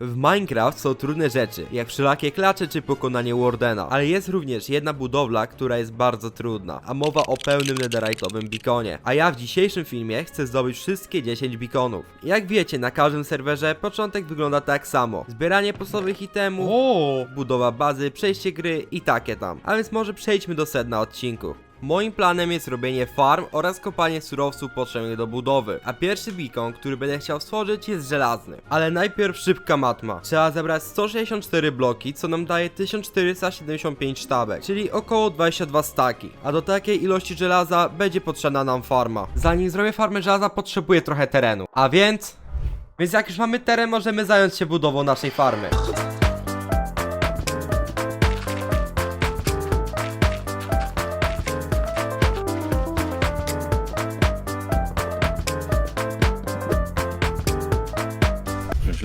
W Minecraft są trudne rzeczy, jak wszelakie klacze czy pokonanie Wardena, ale jest również jedna budowla, która jest bardzo trudna, a mowa o pełnym netherite'owym beaconie. A ja w dzisiejszym filmie chcę zdobyć wszystkie 10 beaconów. Jak wiecie, na każdym serwerze początek wygląda tak samo. Zbieranie podstawowych itemów, budowa bazy, przejście gry i takie tam. A więc może przejdźmy do sedna odcinku. Moim planem jest robienie farm oraz kopanie surowców potrzebnych do budowy, a pierwszy beacon, który będę chciał stworzyć jest żelazny. Ale najpierw szybka matma. Trzeba zebrać 164 bloki, co nam daje 1475 sztabek, czyli około 22 staki. A do takiej ilości żelaza będzie potrzebna nam farma. Zanim zrobię farmę żelaza potrzebuję trochę terenu. A więc... Więc jak już mamy teren, możemy zająć się budową naszej farmy.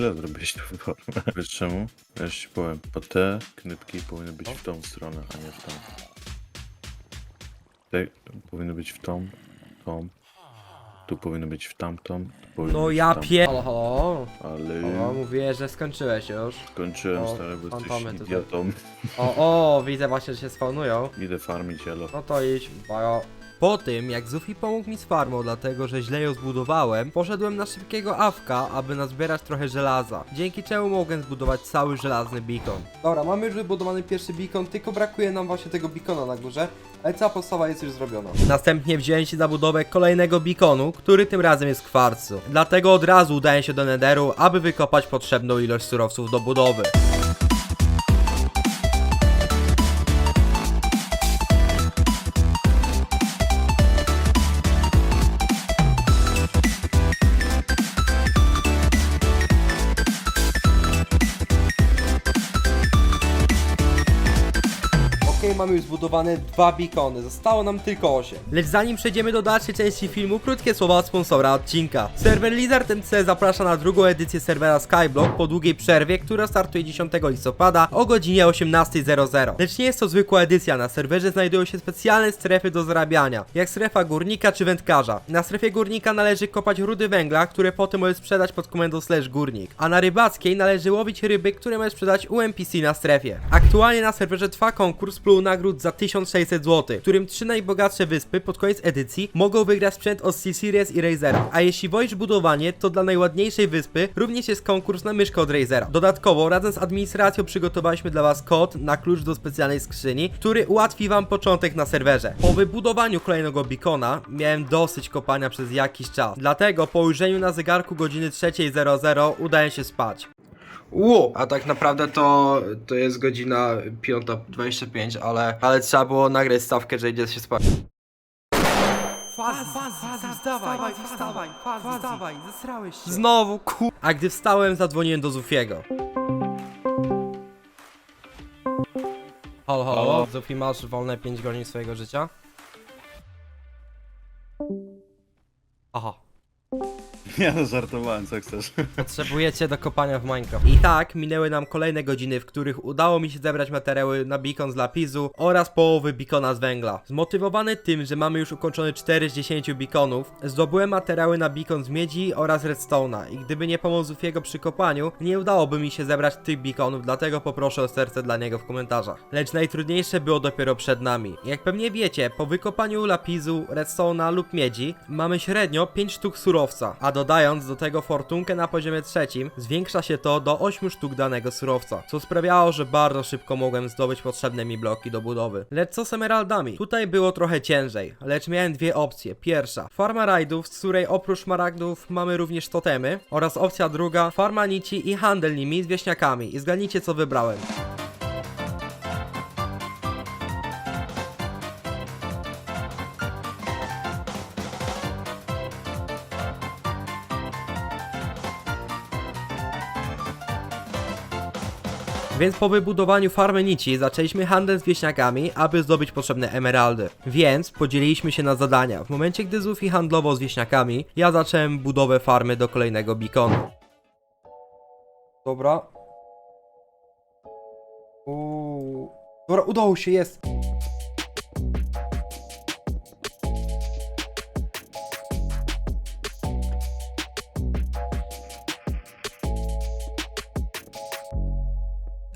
Źle zrobiłeś tę formę. Wiesz czemu? Ja ci powiem, bo te knypki powinny być w tą stronę, a nie w tą. Te powinny być w tą, tą. Tu powinno być w tamtą. tu powinno No być ja w tam. pie... Halo, halo. Ale O, mówiłeś, że skończyłeś już. skończyłem o, stary, bo fantomy jesteś tutaj. idiotą. O, o, widzę właśnie, że się spawnują. Idę farmić, elo. No to idź, bajo. Po tym, jak Zufi pomógł mi z farmą, dlatego że źle ją zbudowałem, poszedłem na szybkiego awka, aby nazbierać trochę żelaza, dzięki czemu mogłem zbudować cały żelazny beacon. Dobra, mamy już wybudowany pierwszy beacon, tylko brakuje nam właśnie tego beacona na górze, ale cała podstawa jest już zrobiona. Następnie wziąłem się za budowę kolejnego beaconu, który tym razem jest kwarcu. Dlatego od razu udaję się do netheru, aby wykopać potrzebną ilość surowców do budowy. Mamy już zbudowane dwa beacony, zostało nam tylko 8. Lecz zanim przejdziemy do dalszej części filmu, krótkie słowa od sponsora odcinka. Serwer Lizard MC zaprasza na drugą edycję serwera Skyblock po długiej przerwie, która startuje 10 listopada o godzinie 18.00. Lecz nie jest to zwykła edycja, na serwerze znajdują się specjalne strefy do zarabiania, jak strefa górnika czy wędkarza. Na strefie górnika należy kopać rudy węgla, które potem możesz sprzedać pod komendą slash górnik, a na rybackiej należy łowić ryby, które możesz sprzedać u NPC na strefie. Aktualnie na serwerze trwa konkurs pulu nagród za 1600 zł, którym trzy najbogatsze wyspy pod koniec edycji mogą wygrać sprzęt od C-Series i Razera. A jeśli wolisz budowanie, to dla najładniejszej wyspy również jest konkurs na myszkę od Razera. Dodatkowo razem z administracją przygotowaliśmy dla Was kod na klucz do specjalnej skrzyni, który ułatwi Wam początek na serwerze. Po wybudowaniu kolejnego beacona miałem dosyć kopania przez jakiś czas, dlatego po ujrzeniu na zegarku godziny 3.00 udaję się spać. Ło, a tak naprawdę to, to jest godzina 5.25, ale, ale trzeba było nagrać stawkę, że idzie się spać. Fazi, fazi, wstawaj, wstawaj, fazi, wstawaj, zesrałeś się. Znowu, ku... A gdy wstałem, zadzwoniłem do Zufiego. Halo, halo, Halo? Zufi, masz wolne 5 godzin swojego życia? Aha. Ja no żartowałem, co chcesz. Potrzebujecie do kopania w Minecraft. I tak minęły nam kolejne godziny, w których udało mi się zebrać materiały na beacon z lapisu oraz połowy beacona z węgla. Zmotywowany tym, że mamy już ukończone 4 z 10 beaconów, zdobyłem materiały na beacon z miedzi oraz redstone'a i gdyby nie pomoc Zufiego przy kopaniu, nie udałoby mi się zebrać tych beaconów, dlatego poproszę o serce dla niego w komentarzach. Lecz najtrudniejsze było dopiero przed nami. Jak pewnie wiecie, po wykopaniu lapisu, redstone'a lub miedzi, mamy średnio 5 sztuk surowca, a dodając do tego fortunkę na poziomie trzecim, zwiększa się to do 8 sztuk danego surowca, co sprawiało, że bardzo szybko mogłem zdobyć potrzebne mi bloki do budowy. Lecz co z emeraldami? Tutaj było trochę ciężej, lecz miałem dwie opcje. Pierwsza, farma rajdów, z której oprócz szmaragdów mamy również totemy, oraz opcja druga, farma nici i handel nimi z wieśniakami. I zgadnijcie co wybrałem. Więc po wybudowaniu farmy nici zaczęliśmy handel z wieśniakami, aby zdobyć potrzebne emeraldy. Więc podzieliliśmy się na zadania. W momencie, gdy Zufi handlował z wieśniakami, ja zacząłem budowę farmy do kolejnego beaconu. Dobra. Uuu. Dobra, udało się, jest.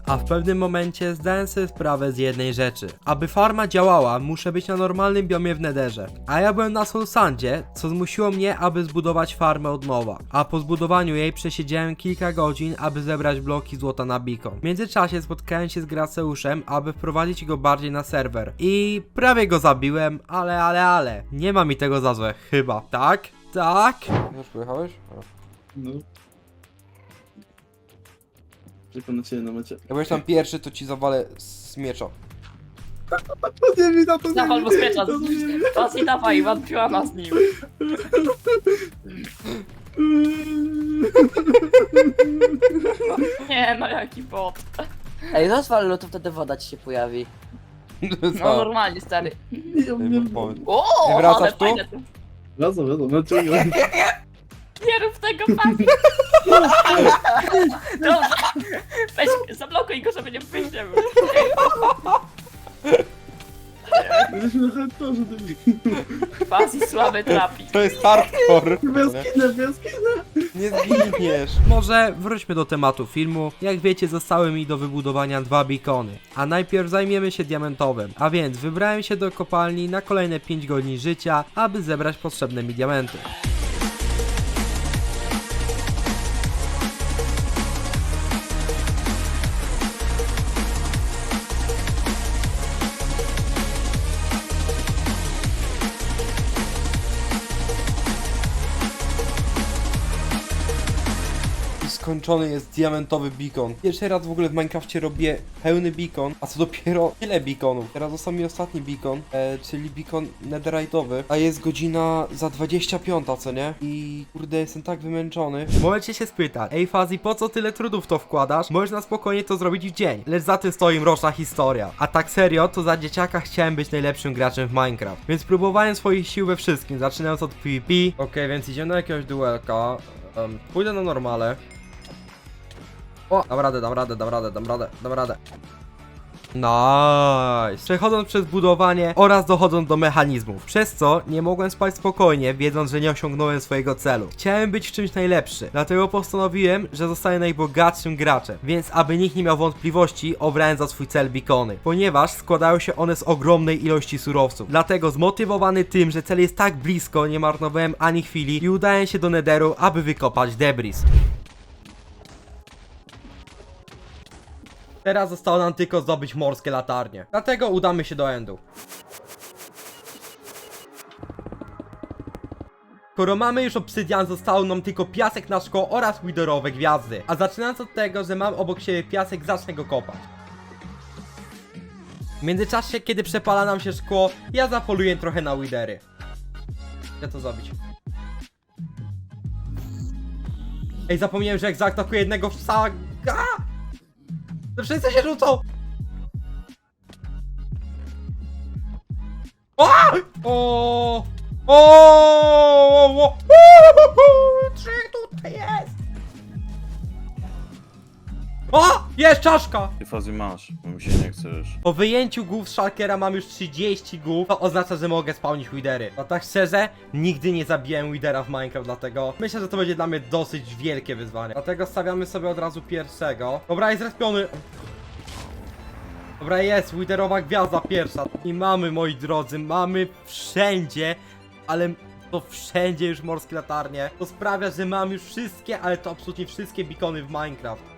A w pewnym momencie zdałem sobie sprawę z jednej rzeczy. Aby farma działała, muszę być na normalnym biomie w Nederze. A ja byłem na Soulsandzie, co zmusiło mnie, aby zbudować farmę od nowa. A po zbudowaniu jej przesiedziałem kilka godzin, aby zebrać bloki złota na beacon. W międzyczasie spotkałem się z Graceuszem, aby wprowadzić go bardziej na serwer. I prawie go zabiłem, ale, ale, ale. Nie ma mi tego za złe, chyba. Tak? Tak? Już pojechałeś? No. Czekam na ciebie na mecie. Jak byłeś tam pierwszy, to ci zawalę z miecza. Nie mi na to Dawaj albo spiecza. To nie- Pas i dawaj, wątpiła nas nim. Nie no, jaki bot. Ej, rozwal lód, to wtedy woda ci się pojawi. No normalnie, stary. O, Nie wracasz ale tu? fajne to. Wracam, wracam, no czego? Nie rób tego, Pas. Dobrze. Weź, zablokuj go, żeby nie wyjdziemy. Jesteśmy na hardkorze, ty Pas i słaby trapi. To jest hardcore. Bez kinę, bez kinę. Nie zginiesz. Może wróćmy do tematu filmu. Jak wiecie, zostały mi do wybudowania dwa beacony. A najpierw zajmiemy się diamentowym. A więc wybrałem się do kopalni na kolejne 5 godzin życia, aby zebrać potrzebne mi diamenty. Skończony jest diamentowy beacon. Pierwszy raz w ogóle w Minecrafcie robię pełny beacon, a co dopiero tyle beaconów. Teraz został mi ostatni beacon, e, czyli beacon netherite'owy, a jest godzina za 25, co nie? I kurde, jestem tak wymęczony. Możecie się spytać, ej Fazi, po co tyle trudów to wkładasz? Możesz na spokojnie to zrobić w dzień, lecz za tym stoi mroczna historia. A tak serio, to za dzieciaka chciałem być najlepszym graczem w Minecraft, więc próbowałem swoich sił we wszystkim, zaczynając od PvP. Okej, więc idziemy na jakiegoś duelka. Em, pójdę na normale. O, dam radę, dam radę, dam radę, dam radę, dam radę. Nice. Przechodząc przez budowanie oraz dochodząc do mechanizmów, przez co nie mogłem spać spokojnie, wiedząc, że nie osiągnąłem swojego celu. Chciałem być w czymś najlepszy, dlatego postanowiłem, że zostanę najbogatszym graczem, więc aby nikt nie miał wątpliwości, obrałem za swój cel beacony, ponieważ składają się one z ogromnej ilości surowców. Dlatego zmotywowany tym, że cel jest tak blisko, nie marnowałem ani chwili i udałem się do Netheru, aby wykopać debris. Teraz zostało nam tylko zdobyć morskie latarnie. Dlatego udamy się do Endu. Skoro mamy już obsydian, zostało nam tylko piasek na szkło oraz widerowe gwiazdy. A zaczynając od tego, że mam obok siebie piasek, zacznę go kopać. W międzyczasie, kiedy przepala nam się szkło, ja zapoluję trochę na widery. Chcę to zrobić. Ej, zapomniałem, że jak zaatakuję jednego psa... wszyscy się rzucą! O! O! O! o! Trzech tutaj jest! O! Jest czaszka! Ty fazy masz, bo mi się nie chce już. Po wyjęciu głów Shulkera mam już 30 głów, to oznacza, że mogę spełnić widery. A tak szczerze, nigdy nie zabiłem widera w Minecraft, dlatego myślę, że to będzie dla mnie dosyć wielkie wyzwanie. Dlatego stawiamy sobie od razu pierwszego. Dobra, jest respiony. Dobra, jest, widerowa gwiazda pierwsza. I mamy, moi drodzy, mamy wszędzie, ale to wszędzie już morskie latarnie. To sprawia, że mam już wszystkie, ale to absolutnie wszystkie beacony w Minecraft.